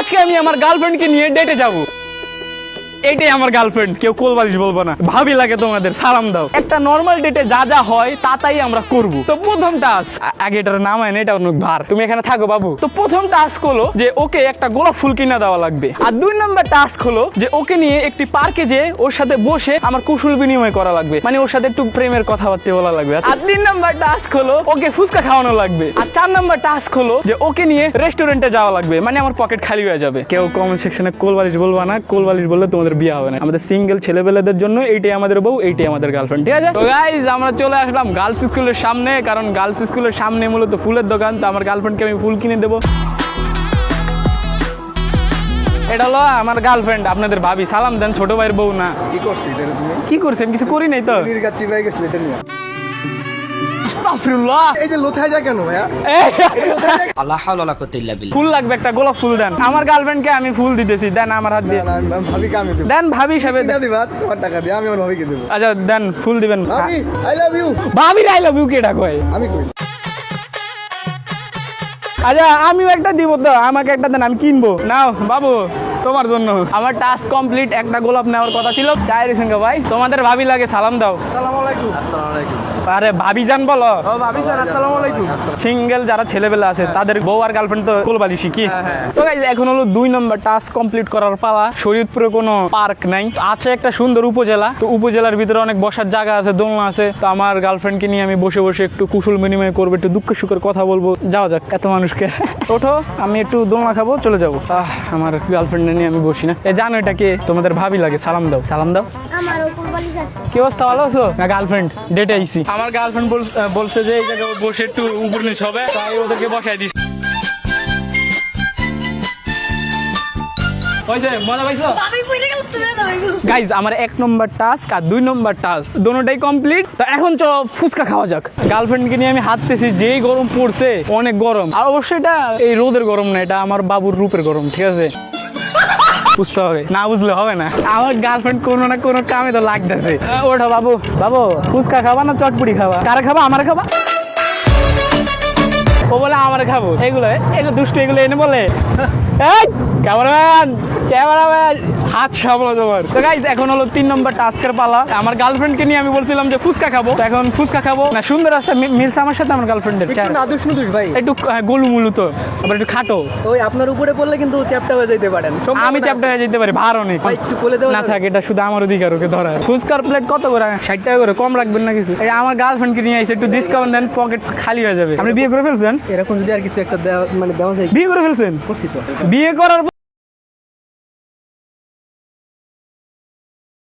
আজকে আমি আমার গার্লফ্রেন্ডকে নিয়ে ডেটে যাব। এটাই আমার গার্লফ্রেন্ড কেউ কোলবালিশ বলব না। ভাবি লাগে তোমাদের, সালাম দাও। একটা নর্মাল ডেটে যা যা হয়, তা তাই আমরা করব। তো প্রথম টাস্ক আগে এটার নাম হয় না, এটা অনেক ভার। তুমি এখানে থাকো বাবু। তো প্রথম টাস্ক হলো যে ওকে একটা গোলাপ ফুল কিনা দেওয়া লাগবে। আর দুই নম্বর টাস্ক হলো যে ওকে নিয়ে একটি পার্কে যে ওর সাথে বসে আমার কুশল বিনিময় করা লাগবে। মানে ওর সাথে একটু প্রেমের কথাবার্তা বলা লাগবে। আর তিন নম্বর টাস্ক হলো ওকে ফুচকা খাওয়ানো লাগবে। আর চার নম্বর টাস্ক হলো যে ওকে নিয়ে রেস্টুরেন্টে যাওয়া লাগবে। মানে আমার পকেট খালি হয়ে যাবে। কেউ কমেন্ট সেকশনে কোলবালিশ বলবা না কোলবালিশ বললে তোমাদের বিয়ে হবে না। আমাদের সিঙ্গেল ছেলেবেলাদের জন্য এইটাই আমাদের বউ এইটাই আমাদের গার্লফ্রেন্ড ঠিক আছে? তো গাইজ আমরা চলে আসলাম গার্লস স্কুলের সামনে কারণ গার্লস স্কুলের সামনে মূলত ফুলের দোকান তো আমার গার্লফ্রেন্ডকে আমি ফুল কিনে দেবো। এটা হলো আমার গার্লফ্রেন্ড আপনাদের ভাবি। সালাম দেন ছোট ভাইয়ের বউ না? কি করছি কি তুমি? কি করছেন কিছু করি নাই তো? গাছ চিপাই আস্তাগফিরুল্লাহ। এই যে লোথায় যায় কেন ভাইয়া? আল্লাহ হাওলা ওয়ালা কুওয়াতা ইল্লা বিল্লাহ। ফুল লাগবে একটা গোলাপ ফুল দেন। আমার গার্লফ্রেন্ডকে আমি ফুল দিতেছি দেন আমার হাত দিয়ে। না, না, আমি ভাবিকে দেন ভাবি হিসাবে দিবা? তোমার টাকা দিয়ে আমি আমার ভাবিকে দেবো। আচ্ছা দেন ফুল দিবেন। ভাবি আই লাভ ইউ ভাবি আই লাভ ইউ কেটা কয়? আমি কই? আচ্ছা আমিও একটা দিব তো আমাকে একটা দেন আমি কিনবো। নাও বাবু। তোমার জন্য। আমার টাস্ক কমপ্লিট একটা গোলাপ নেওয়ার কথা ছিল। চায়ের সঙ্গে ভাই। তোমাদের ভাবি লাগে সালাম দাও। আসসালামু আলাইকুম আসসালামু আলাইকুম আরে ভাবি জান বলো। ভাবি স্যার আসসালামু আলাইকুম সিঙ্গেল যারা ছেলেবেলা আছে তাদের বউ আর গার্লফ্রেন্ড তো কোলবালি শিখি তো guys, এখন হলো দুই নম্বর টাস্ক কমপ্লিট করার পালা। শরীয়তপুরে কোনো পার্ক নাই। আছে একটা সুন্দর উপজেলা। তো উপজেলার ভিতরে অনেক বসার জায়গা আছে দোলনা আছে। তো আমার গার্লফ্রেন্ডকে নিয়ে আমি বসে বসে একটু কুশল বিনিময় করব একটু দুঃখ সুখের কথা বলব। যাওয়া যাক এত মানুষকে। ওঠো আমি একটু দোলনা খাব চলে যাব। আমার গার্লফ্রেন্ড নিয়ে আমি বসি না। এ জানো এটা কে? তোমাদের ভাবি লাগে সালাম দাও। সালাম দাও। আমার উপর বালিশ আছে। কি অবস্থা ভালো আছো? না গার্লফ্রেন্ড ডেটে আইছি। আমার গার্লফ্রেন্ড বলছে যে এই জায়গায় বসে একটু উপর নিচ হবে তাই ওদেরকে বসাই দিছি। গাইজ আমার এক নম্বর টাস্ক আর দুই নম্বর টাস্ক দোনোটাই কমপ্লিট তো এখন চলো ফুচকা খাওয়া যাক। গার্লফ্রেন্ডকে নিয়ে আমি হাঁটতেছি যেই গরম পড়ছে অনেক গরম। আর অবশ্যই এটা এই রোদের গরম না এটা আমার বাবুর রূপের গরম ঠিক আছে? বুঝতে হবে। না বুঝলে হবে না। আমার গার্লফ্রেন্ড কোনো না কোনো কামে তো লাগতেছে। ওঠো বাবু। বাবু ফুচকা খাবা না চটপুরি খাবা? কারে খাবা? আমার খাবা? ও বলে আমার খাব। এগুলো দুষ্ট এগুলো এনে বলে। ক্যামেরাম্যান ক্যামেরাম্যান হাত সামলো তোমার। তো গাইজ এখন হলো তিন নম্বর টাস্কের পালা। আমার গার্লফ্রেন্ডকে নিয়ে আমি বলছিলাম যে ফুচকা খাব। এখন ফুচকা খাব। না সুন্দর আছে মিলছে আমার সাথে আমার গার্লফ্রেন্ডের ভাই। একটু হ্যাঁ, গোলুমুলু তো। আবার একটু খাটো। ওই আপনার উপরে পড়লে কিন্তু চ্যাপটা হয়ে যেতে পারেন। আমি চ্যাপটা হয়ে যেতে পারি ভার অনেক একটু কোলে দেওয়া না থাকে এটা শুধু আমার অধিকার ওকে ধরা ফুচকার প্লেট কত করে? ষাট টাকা করে কম রাখবেন না কিছু। আমার গার্লফ্রেন্ডকে নিয়ে আইসে একটু ডিসকাউন্ট দেন পকেট খালি হয়ে যাবে। আপনি বিয়ে করে ফেলছেন? এরকম যদি আর কিছু একটা দেওয়া মানে দেওয়া যায়। বিয়ে করে ফেলছেন? বিয়ে করার